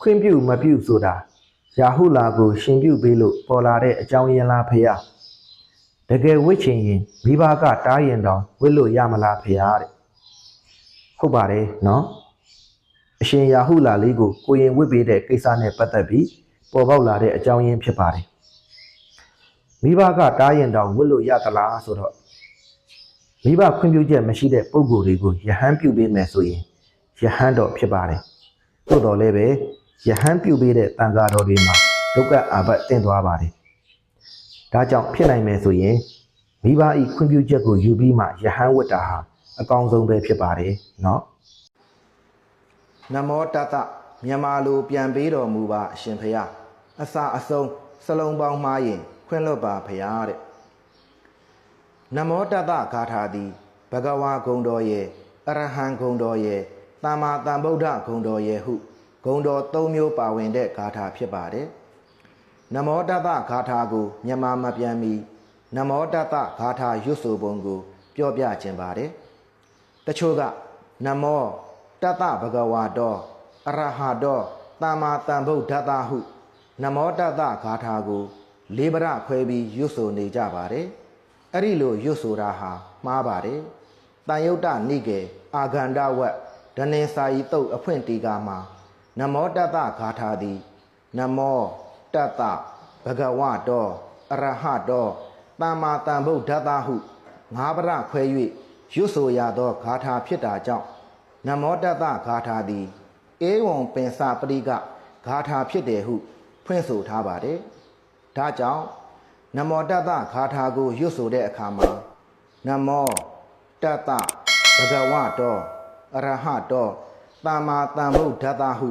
ခွင့်ပြုမပြုဆိုတာရာဟုလာကိုရှင်ပြုပေးလို့ပေါ်လာတဲ့အကြောင်းရင်းလားဖေဟာတကယ်ဝစ်ချင်ရင်မိဘကတားရင်တော့ဝစ်လို့ရမလားဖေဟာတဲ့ဟုတ်ပါတယ်နော်အရှင်ရာဟုလာလေးကိုကိုရင်ဝစ်ပေးတဲ့ကိစ္စနဲ့ပတ်သက်ပြီးပေါ်ပေါက်လာတဲ့အကြောင်းရင်းဖြစ်ပါတယ်မိဘကတားရင်တော့ဝစ်လို့ရသလားဆိုတော့မိဘခွင့်ပြုချက်မရှိတဲ့ပုံကိုယ်တွေကိုယဟန်ပြုပေးမယ်ဆိုရင်ယဟန်တော့ဖြစ်ပါတယ်သို့တော်လည်းပဲ ယဟန်ပြုပေးတဲ့တန်ဃာတော်တွေမှာဒုက္ခအာဘတ်တင့်သွားပါတယ်။ဒါကြောင့်ဖြစ်နိုင်မယ်ဆိုရင်မိဘဤခွင့်ပြုချက်ကိုယူပြီးမှယဟန်ဝတ္တာဟာအကောင်းဆုံးပဲဖြစ်ပါတယ်နော်။နမောတတမြန်မာလိုပြန်ပေးတော်မူပါအရှင်ဖရာအစာအဆုံးစလုံးပေါင်းမှားရင်ခွင့်လွတ်ပါဖရာတဲ့။နမောတတဂါထာသည်ဘဂဝါဂုံတော်ရဲ့အရဟံဂုံတော်ရဲ့သမ္မာသမ္ဗုဒ္ဓဂုံတော်ရဲ့ဟု ဂုံတော်၃မျိုးပါဝင်တဲ့ဂါထာဖြစ်ပါတယ်။နမောတတဂါထာကိုမြန်မာမပြန်မီနမောတတဂါထာရွတ်ဆိုပုံကို ပြောပြခြင်းပါတယ်။တချို့ကနမောတတဘဂဝါတော်အရဟတော်သမ္မာသမ္ဗုဒ္ဓတဟု နမောတတဂါထာကို လေးပရခွဲပြီးရွတ်ဆိုနေကြပါတယ်။အဲ့ဒီလိုရွတ်ဆိုတာဟာမှားပါတယ်။တန်ယုတ်တနိကေအာဂန္ဓဝတ်ဒနေစာယီတုတ်အဖွင့်တီကာမှာ နမောတတဂါထာသည်နမောတတဘဂဝတောအရဟတောသမ္မာသမ္ဗုဒ္ဓတဟုငါးပရခွဲ၍ရွတ်ဆိုရသောဂါထာဖြစ်တာကြောင့်နမောတတဂါထာသည်ဧဝံပင်စပရိကဂါထာဖြစ်တယ်ဟုဖွင့်ဆိုထားပါတယ်။ဒါကြောင့်နမောတတဂါထာကိုရွတ်ဆိုတဲ့အခါမှာနမောတတဘဂဝတောအရဟတော သမ္မာသမ္ဗုဒ္ဓတဟု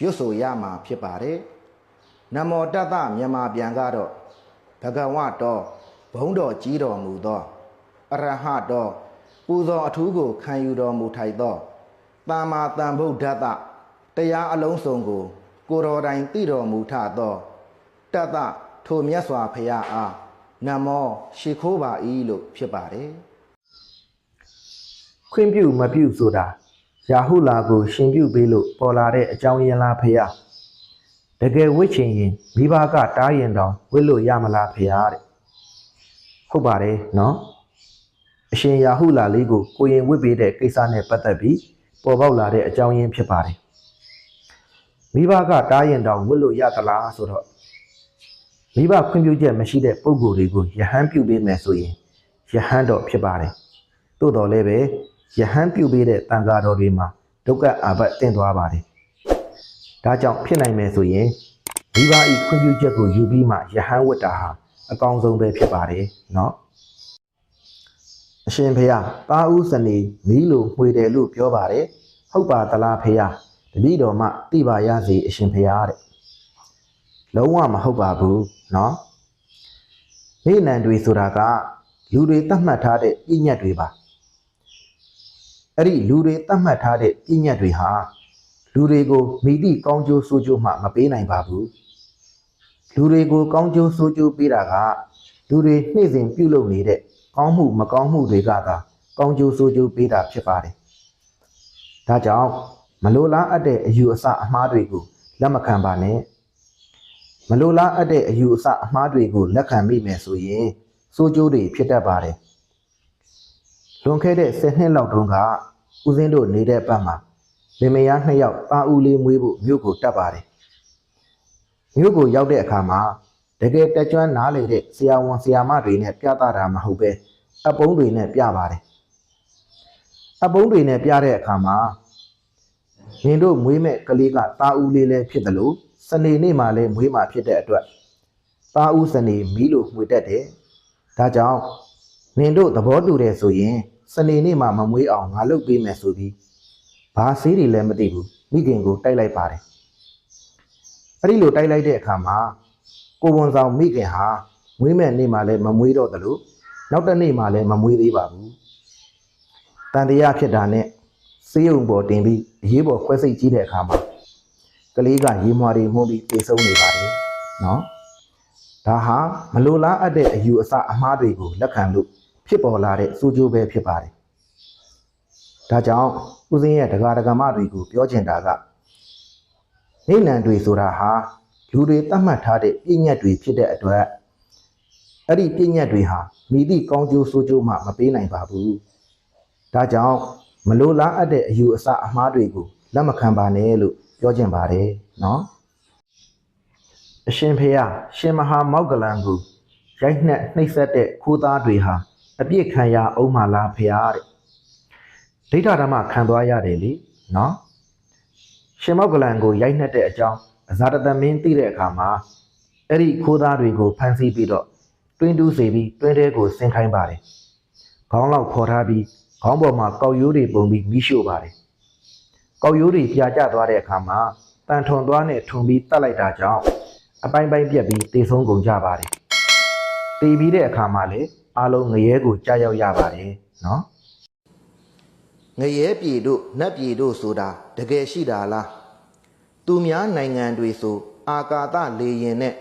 ရွတ်ဆိုရမှာဖြစ်ပါတယ်။နမောတတမြန်မာပြန်ကတော့ဘဂဝတောဘုံတော်ကြီးတော်မူသောအရဟတောပူဇော်အထူးကိုခံယူတော်မူထိုက်သောသမ္မာသမ္ဗုဒ္ဓတတရားအလုံးစုံကို ကိုတော်တိုင်သိတော်မူထသောတတထိုမြတ်စွာဘုရားအားနမောရှိခိုးပါ၏လို့ဖြစ်ပါတယ်။ခွင့်ပြုမပြုဆိုတာ ရာဟုလာကိုရှင်ပြုပေးလို့ပေါ်လာတဲ့အကြောင်းရင်းလားဖေဟာတကယ်ဝစ်ချင်ရင်မိဘကတားရင်တောင်ဝစ်လို့ရမလားဖေဟာတဲ့ဟုတ်ပါတယ်နော်အရှင်ရာဟုလာလေးကိုကိုရင်ဝစ်ပေးတဲ့ကိစ္စနဲ့ပတ်သက်ပြီးပေါ်ပေါက်လာတဲ့အကြောင်းရင်းဖြစ်ပါတယ်မိဘကတားရင်တောင်ဝစ်လို့ရသလားဆိုတော့မိဘခွင့်ပြုချက်မရှိတဲ့ပုံကိုယ်တွေကိုယဟန်ပြုပေးမယ်ဆိုရင်ယဟန်တော့ဖြစ်ပါတယ်သို့တော်လည်းပဲ ယဟန်ပြုပေးတဲ့တန်ဃာတော်တွေမှာဒုက္ခအာဘတ်တင့်သွားပါတယ်။ဒါကြောင့်ဖြစ်နိုင်မယ်ဆိုရင်မိဘဤခွင့်ပြုချက်ကိုယူပြီးမှယဟန်ဝတ္တာဟာအကောင်းဆုံးပဲဖြစ်ပါတယ်နော်။အရှင်ဖေယတာဦးစနေမီးလိုမှွေတယ်လို့ပြောပါတယ်။ဟုတ်ပါသလားဖေယတပည့်တော်မှသိပါရစေအရှင်ဖေယတဲ့။လုံးဝမဟုတ်ပါဘူးနော်။မိနံတွေဆိုတာကလူတွေသတ်မှတ်ထားတဲ့ပြည့်ညတ်တွေပါ။ အဲ့ဒီလူတွေသတ်မှတ်ထားတဲ့ပြည့်ညတ်တွေဟာလူတွေကိုမိတိကောင်းကျိုးဆိုးကျိုးမှမပေးနိုင်ပါဘူးလူတွေကိုကောင်းကျိုးဆိုးကျိုးပေးတာကလူတွေနှိမ့်စဉ်ပြုလုပ်နေတဲ့ကောင်းမှုမကောင်းမှုတွေကသာကောင်းကျိုးဆိုးကျိုးပေးတာဖြစ်ပါတယ်ဒါကြောင့်မလိုလားအပ်တဲ့အယူအဆအမှားတွေကိုလက်မခံပါနဲ့မလိုလားအပ်တဲ့အယူအဆအမှားတွေကိုလက်ခံမိမယ်ဆိုရင်ဆိုးကျိုးတွေဖြစ်တတ်ပါတယ် လွန်ခဲ့တဲ့10နှစ်လောက်တုန်းကဦးစင်းတို့နေတဲ့ဘက်မှာလင်မယားနှစ်ယောက်တာဦးလေးမွေးဖို့မြို့ကိုတက်ပါတယ်မြို့ကိုရောက်တဲ့အခါမှာတကယ်တက်ကြွနားလေတဲ့ဆရာဝန်ဆရာမတွေနဲ့ပြသတာမဟုတ်ပဲအပုံးတွေနဲ့ပြပါတယ်အပုံးတွေနဲ့ပြတဲ့အခါမှာနင်တို့မွေးမဲ့ကလေးကတာဦးလေးလည်းဖြစ်တယ်လို့စနေနေ့မှလည်းမွေးမှဖြစ်တဲ့အတွက်တာဦးစနေမီးလို့မှွေတတ်တယ်ဒါကြောင့်နင်တို့သဘောတူတယ်ဆိုရင် စနေနေ့မှမမွေးအောင်ငါလုပ်ပေးမယ်ဆိုပြီးဘာဆေးတွေလည်းမသိဘူးမိခင်ကိုတိုက်လိုက်ပါတယ်အဲ့ဒီလိုတိုက်လိုက်တဲ့အခါမှာကိုဝန်ဆောင်မိခင်ဟာမွေးမဲ့နေ့မှလည်းမမွေးတော့တယ်လို့နောက်တစ်နေ့မှလည်းမမွေးသေးပါဘူးတန်တရားဖြစ်တာနဲ့ဆေးရုံပေါ်တင်ပြီးအရေးပေါ်ခွဲစိတ်ကြည့်တဲ့အခါမှာကလေးကရေမွာတွေမှုန်းပြီးတေဆုံးနေပါတယ်နော်ဒါဟာမလိုလားအပ်တဲ့အယူအဆအမှားတွေကိုလက်ခံလို့ ဖြစ်ပေါ်လာတဲ့စိုးကျိုးပဲဖြစ်ပါတယ်ဒါကြောင့်ဦးစင်းရဲ့ဒကာဒကမတွေကိုပြောချင်တာကနေနံတွေဆိုတာဟာလူတွေသတ်မှတ်ထားတဲ့ပြည့်ညတ်တွေဖြစ်တဲ့အတွက်အဲ့ဒီပြည့်ညတ်တွေဟာမိသည့်ကောင်းကျိုးဆိုးကျိုးမှမပေးနိုင်ပါဘူးဒါကြောင့်မလိုလားအပ်တဲ့အယူအဆအမှားတွေကိုလက်မခံပါနဲ့လို့ပြောချင်ပါတယ်နော်အရှင်ဖေယရှင်မဟာမောက္ကလံကိုရိုက်နှက်နှိပ်စက်တဲ့ခိုးသားတွေဟာ အပြစ်ခံရအောင်မလားဖေယတဲ့ဒိဋ္ဌဓမ္မခံသွားရတယ်လေနော်ရှင်မောက်ကလန်ကိုရိုက်နှက်တဲ့အကြောင်းအဇာတတမင်းသိတဲ့အခါမှာအဲ့ဒီခိုးသားတွေကိုဖမ်းဆီးပြီးတော့တွင်းတူးစေပြီးတွင်းထဲကိုဆင်းခိုင်းပါတယ်။ခေါင်းလောက်ခေါ်ထားပြီးခေါင်းပေါ်မှာကောက်ရိုးတွေပုံပြီးမိရှို့ပါတယ်။ကောက်ရိုးတွေပြာကျသွားတဲ့အခါမှာတန်ထွန်သွားနဲ့ထုံပြီးတတ်လိုက်တာကြောင့်အပိုင်းပိုင်းပြက်ပြီးတေဆုံးကုန်ကြပါတယ်။တေပြီးတဲ့အခါမှာလေ အားလုံးငရဲကိုကြားရောက်ရပါတယ်နော်။ငရဲပြည်တို့နတ်ပြည်တို့ဆိုတာတကယ်ရှိတာလားသူများနိုင်ငံတွေဆိုအာကာသလေရင်နဲ့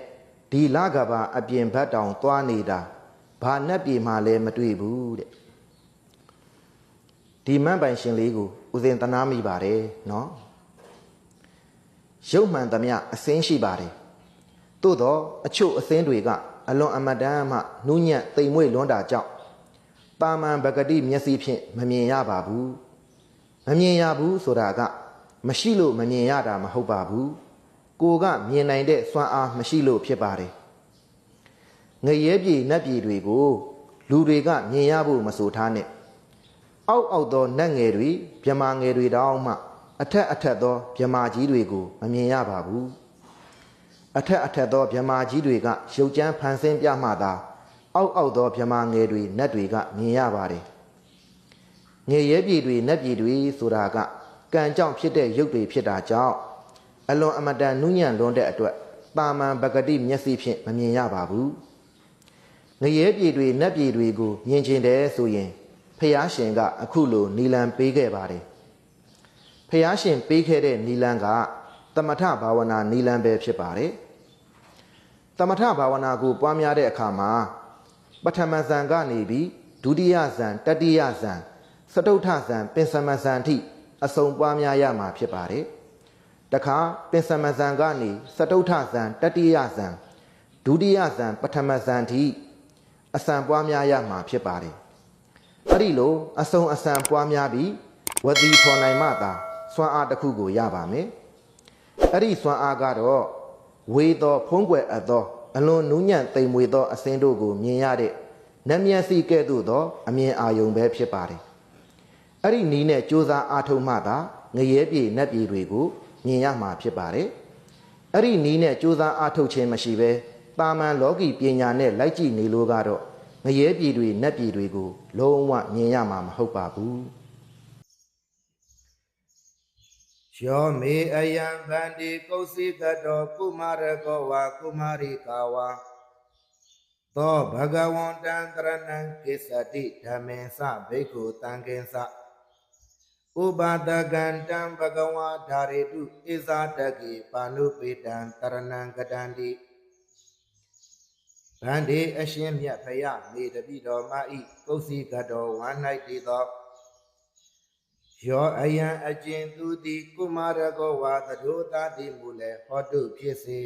ဒီလကဘာအပြင်ဘက်တောင်သွားနေတာဘာနတ်ပြည်မှလည်းမတွေ့ဘူးတဲ့ဒီမန့်ပိုင်ရှင်လေးကိုဦးစင်တနာမိပါတယ်နော်ရုပ်မှန်သမျှအစင်းရှိပါတယ်သို့တော့အချို့အစင်းတွေက အလွန်အမတန်မှနူးညံ့တိမ်မွေ့လွန်းတာကြောင့်တာမန်ပဂတိမျက်စိဖြင့်မမြင်ရပါဘူးမမြင်ရဘူးဆိုတာက မရှိလို့မမြင်ရတာမဟုတ်ပါဘူးကိုကမြင်နိုင်တဲ့စွမ်းအားမရှိလို့ဖြစ်ပါတယ်ငရဲပြည်နတ်ပြည်တွေကို လူတွေကမြင်ရဖို့မဆိုထားနဲ့အောက်အောက်သောနတ်ငယ်တွေမြမာငယ်တွေတောင်မှ အထက်အထက်သောမြမာကြီးတွေကို မမြင်ရပါဘူး အထက်အထက်သောမြမာကြီးတွေကရုပ်ကြမ်းဖန်ဆင်းပြမှသာ အောက်အောက်သောမြမာငယ်တွေနတ်တွေကမြင်ရပါတယ်ငရေရဲပြည်တွေနတ်ပြည်တွေဆိုတာကကံကြောင့်ဖြစ်တဲ့ရုပ်တွေဖြစ်တာကြောင့်အလွန်အမတန်နုညံ့လွန်းတဲ့အတွက်တာမန်ပဂတိမျက်စိဖြင့်မမြင်ရပါဘူးငရေပြည်တွေနတ်ပြည်တွေကိုမြင်ကျင်တယ်ဆိုရင်ဖះရှင်က အခုလိုနီလန်ပေးခဲ့ပါတယ်ဖះရှင်ပေးခဲ့တဲ့နီလန်ကတမထဘာဝနာနီလန်ပဲဖြစ်ပါတယ် တမထဘာဝနာကိုပွားများတဲ့အခါမှာပထမဇန်ကနေပြီးဒုတိယဇန်တတိယဇန်စတုထဇံပင်စမဇံထိအစုံပွားများရမှာဖြစ်ပါတယ်။တခါပင်စမဇံကနေစတုထဇံတတိယဇံဒုတိယဇံပထမဇံထိအစံပွားများရမှာဖြစ်ပါတယ်။အဲ့ဒီလိုအစုံအစံပွားများပြီးဝတိဖော်နိုင်မှသာစွမ်းအားတစ်ခုကိုရပါမယ်။အဲ့ဒီစွမ်းအားကတော့ ဝေသောဖုံးကွယ်အပ်သောအလွန်နူးညံ့သိမ်မွေသောအစင်းတို့ကိုမြင်ရတဲ့နတ်မျက်စိကဲ့သို့သောအမြင်အာယုံပဲဖြစ်ပါတယ်။အဲ့ဒီနီးနဲ့ကြိုးစားအားထုတ်မှသာငရဲပြည်နတ်ပြည်တွေကိုမြင်ရမှာဖြစ်ပါတယ်။အဲ့ဒီနီးနဲ့ကြိုးစားအားထုတ်ခြင်းမရှိဘဲတာမန်လောကီပညာနဲ့လိုက်ကြည့်နေလို့ကတော့ငရဲပြည်တွေနတ်ပြည်တွေကိုလုံးဝမြင်ရမှာမဟုတ်ပါဘူး။ ယောမေအယံဗန္တိကုသိကတောကုမာရကောဝါကုမာရိကာဝါသောဘဂဝန္တံတရဏံကိစ္စတိဓမ္မေသဘိက္ခုတံကိသဥပါဒကံတံဘဂဝါဓာရေတုဣဇာတကိပါဏုပေတံတရဏံကတံတိဗန္ဒီအရှင်မြတ်ဖယမေတပိတော်မဤကုသိကတော်ဝမ်း၌တည်သော ယောအယံအကျဉ်သူသည်ကုမာရကောဝါသဒုတာတိမူလေဟောတုဖြစ်စေ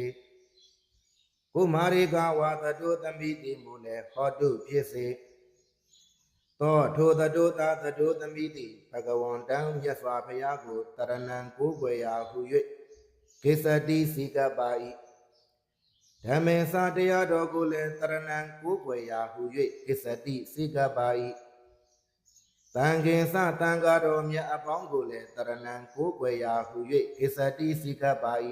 ကုမာရိကဝါသတုသမိတိမူလည်းဟောတုဖြစ်စေသောထိုသတုသာသတုသမိတိဘဂဝန္တံမြတ်စွာဘုရားကိုတရဏံကိုးကွယ်ရာဟု၍ကိစ္စတိစီကပ္ပါဤဓမ္မေသာတရားတော်ကိုလည်းတရဏံကိုးကွယ်ရာဟု၍ကိစ္စတိစီကပ္ပါဤတံခင်စတံဃာတော်မြတ်အပေါင်းကိုလည်းတရဏံကိုးကွယ်ရာဟု၍ကိစ္စတိစီကပ္ပါဤ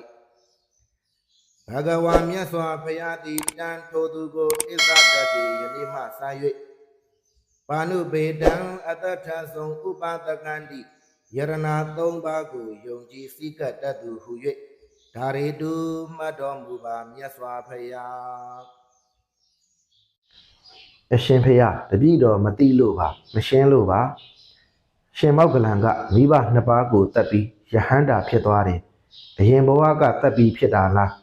ဘဂဝါမြတ်စွာဘုရားသည်တန်ထိုသူကိုဣဇတတိယနေ့မှစ၍ပါဏုပေတံအတ္တထဆုံဥပဒကန္တိယရဏသုံးပါးကိုယုံကြည်စိကတတ်သူဟု၍ဒါရေတုမှတ်တော်မူပါမြတ်စွာဘုရား အရှင်ဖေယတပည့်တော်မတိလို့ပါမရှင်းလို့ပါရှင်မောက်ကလန်ကမိဘနှစ်ပါးကိုတတ်ပြီးယဟန္တာဖြစ်သွားတယ်အရင်ဘဝကတတ်ပြီးဖြစ်တာလား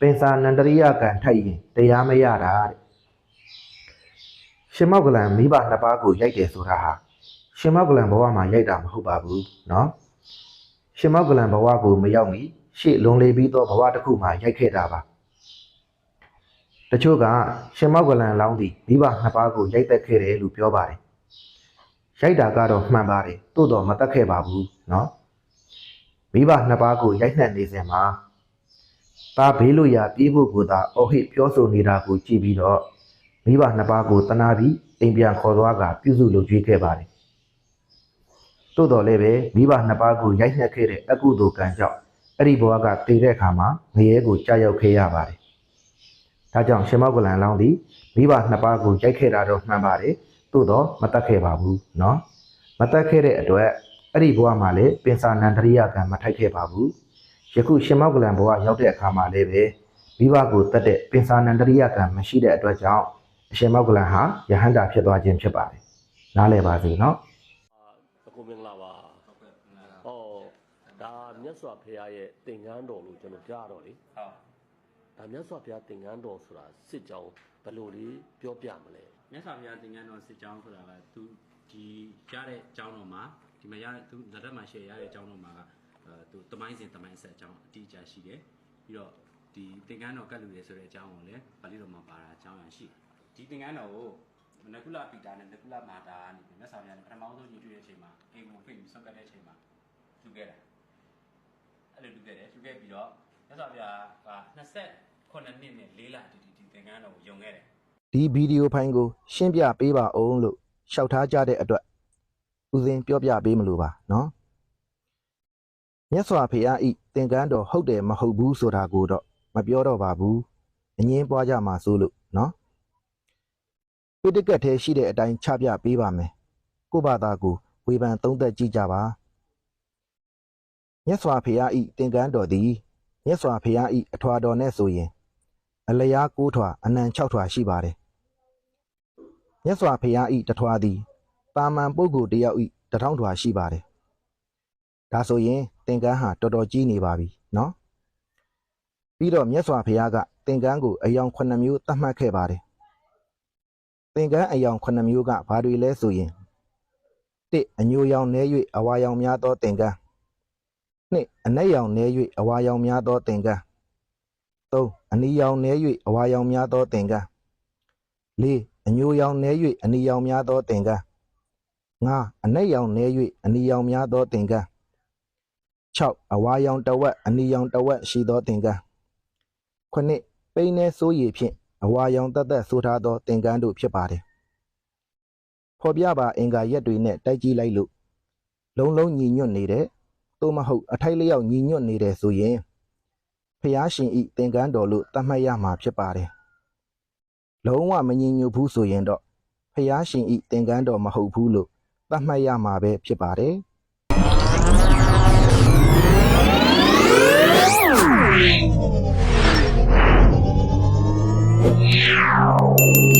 ပင်စာနန္တရိယကံထိုက်ရင်တရားမရတာတဲ့ရှင်မောက်ကလန်မိဘနှစ်ပါးကိုရိုက်တယ်ဆိုတာဟာရှင်မောက်ကလန်ဘဝမှာရိုက်တာမဟုတ်ပါဘူးเนาะရှင်မောက်ကလန်ဘဝကိုမရောက်မီ ရှေ့လွန်လေပြီးသောဘဝတစ်ခုမှာရိုက်ခဲ့တာပါ ။တချို့ကရှင်မောက်ကလန်လောင်းသည့်မိဘနှစ်ပါးကိုရိုက်တက်ခဲ့တယ်လို့ပြောပါတယ်။ရိုက်တာကတော့မှန်ပါတယ်။သို့တော့မတက်ခဲ့ပါဘူးနော်။မိဘနှစ်ပါးကိုရိုက်နှက်နေစဉ်မှာသားဘေးလို့ရပြေးဖို့ကိုသာအော်ဟစ်ပြောဆိုနေတာကိုကြည့်ပြီးတော့မိဘနှစ်ပါးကိုတနာပြီးအိမ်ပြန်ခေါ်သွားကပြုစုလုပ်ကြွေးခဲ့ပါတယ်။သို့တော်လည်းပဲမိဘနှစ်ပါးကိုရိုက်နှက်ခဲ့တဲ့အကုသိုလ်ကံကြောင့်အဲ့ဒီဘဝကတည်တဲ့အခါမှာငရဲကိုကြာရောက်ခဲ့ရပါတယ် ဒါကြောင့်ရှင်မောက်ကလန်လောင်းသည်မိဘနှစ်ပါးကိုရိုက်ခဲ့တာတော့မှန်ပါတယ်သို့တော့မတတ်ခဲ့ပါဘူးเนาะမတတ်ခဲ့တဲ့အတွက်အဲ့ဒီဘဝမှာလည်းပင်စာနန္ဒရိယကံမထိုက်ခဲ့ပါဘူးယခုရှင်မောက်ကလန်ဘဝရောက်တဲ့အခါမှာလည်းပဲမိဘကိုတတ်တဲ့ပင်စာနန္ဒရိယကံမရှိတဲ့အတွက်ကြောင့်အရှင်မောက်ကလန်ဟာယဟန္တာဖြစ်သွားခြင်းဖြစ်ပါတယ်နားလည်ပါစေเนาะ အခုမင်္ဂလာပါဟောဒါမြတ်စွာဘုရားရဲ့သင်္ကန်းတော်လို့ကျွန်တော်ကြားတော့လေ ဟုတ် ဒါမြတ်စွာဘုရားသင်္ကန်းတော်ဆိုတာစစ်ကြောင်းဘယ်လိုလေးပြောပြမလဲမြတ်စွာဘုရားသင်္ကန်းတော်စစ်ကြောင်းဆိုတာကသူဒီရတဲ့အကြောင်းတော်မှာဒီမှာရတဲ့သူဇာတ်မှာရှယ်ရတဲ့အကြောင်းတော်မှာကအဲသူတမိုင်းစဉ်တမိုင်းဆက်အကြောင်းအတိအကျရှိတယ်ပြီးတော့ဒီသင်္ကန်းတော်ကတ်လူရယ်ဆိုတဲ့အကြောင်းကိုလည်းပါဠိတော်မှာပါတာအကြောင်းရရှိတယ်ဒီသင်္ကန်းတော်ကိုနကုလပီတာနဲ့နကုလမာတာကနေမြတ်စွာဘုရားနဲ့ပထမဆုံးညီတွေ့တဲ့အချိန်မှာအိမ်ကိုဖိတ်ပြီးဆွတ်ကတ်တဲ့အချိန်မှာသူခဲ့တာအဲ့လိုသူခဲ့တယ်သူခဲ့ပြီးတော့ မြတ်စွာဘုရားက28နှစ်နဲ့၄လတူတူဒီသင်္ကန်းတော်ကိုယုံခဲ့တယ်ဒီဗီဒီယိုဖိုင်ကိုရှင်းပြပေးပါအောင်လို့လျှောက်ထားကြတဲ့အတွက်ဦးစင်ပြောပြပေးမလို့ပါနော်မြတ်စွာဘုရားဤသင်္ကန်းတော်ဟုတ်တယ်မဟုတ်ဘူးဆိုတာကိုတော့မပြောတော့ပါဘူးအငင်းပွားကြမှာစိုးလို့နော်ပိဋကတ်ထဲရှိတဲ့အတိုင်းချပြပေးပါမယ်ကိုဘာသာကိုဝေဖန်သုံးသပ်ကြည့်ကြပါမြတ်စွာဘုရားဤသင်္ကန်းတော်သည် မြတ်စွာဘုရားဤအထွာတော်နဲ့ဆိုရင် အလျား၉ထွာအနံ၆ထွာရှိပါတယ်မြတ်စွာဘုရားဤတထွာသည်တာမန်ပုဂ္ဂိုလ်တယောက်ဤတထောင်ထွာရှိပါတယ်ဒါဆိုရင်သင်္ကန်းဟာတော်တော်ကြီးနေပါပြီနော်ပြီးတော့မြတ်စွာဘုရားကသင်္ကန်းကိုအယောင်9မျိုးသတ်မှတ်ခဲ့ပါတယ်သင်္ကန်းအယောင်9မျိုးကဘာတွေလဲဆိုရင်တစ်အညိုရောင်နဲ၍အဝါရောင်များသောသင်္ကန်း နှစ်အနက်ရောင်နဲ၍အဝါရောင်များသောသင်္ကန်း3အနီရောင်နဲ၍အဝါရောင်များသောသင်္ကန်း4အညိုရောင်နဲ၍အနီရောင်များသောသင်္ကန်း5အနက်ရောင်နဲ၍အနီရောင်များသောသင်္ကန်း6အဝါရောင်တစ်ဝက်အနီရောင်တစ်ဝက်ရှိသောသင်္ကန်း9ပိန်းနဲ့စိုးရည်ဖြင့်အဝါရောင်တသက်ဆိုထားသောသင်္ကန်းတို့ဖြစ်ပါတယ်ဖော်ပြပါအင်္ဂါရက်တွေနဲ့တိုက်ကြည့်လိုက်လို့လုံးလုံးညီညွတ်နေတဲ့ သို့မဟုတ်အထိုက်လျောက်ညီညွတ်နေတယ်ဆိုရင်ဖျားရှင်ဤသင်္ကန်းတော်လို့သတ်မှတ်ရမှာဖြစ်ပါတယ်။လုံးဝမညီညွတ်ဘူးဆိုရင်တော့ဖျားရှင်ဤသင်္ကန်းတော်မဟုတ်ဘူးလို့သတ်မှတ်ရမှာပဲဖြစ်ပါတယ်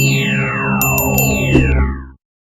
။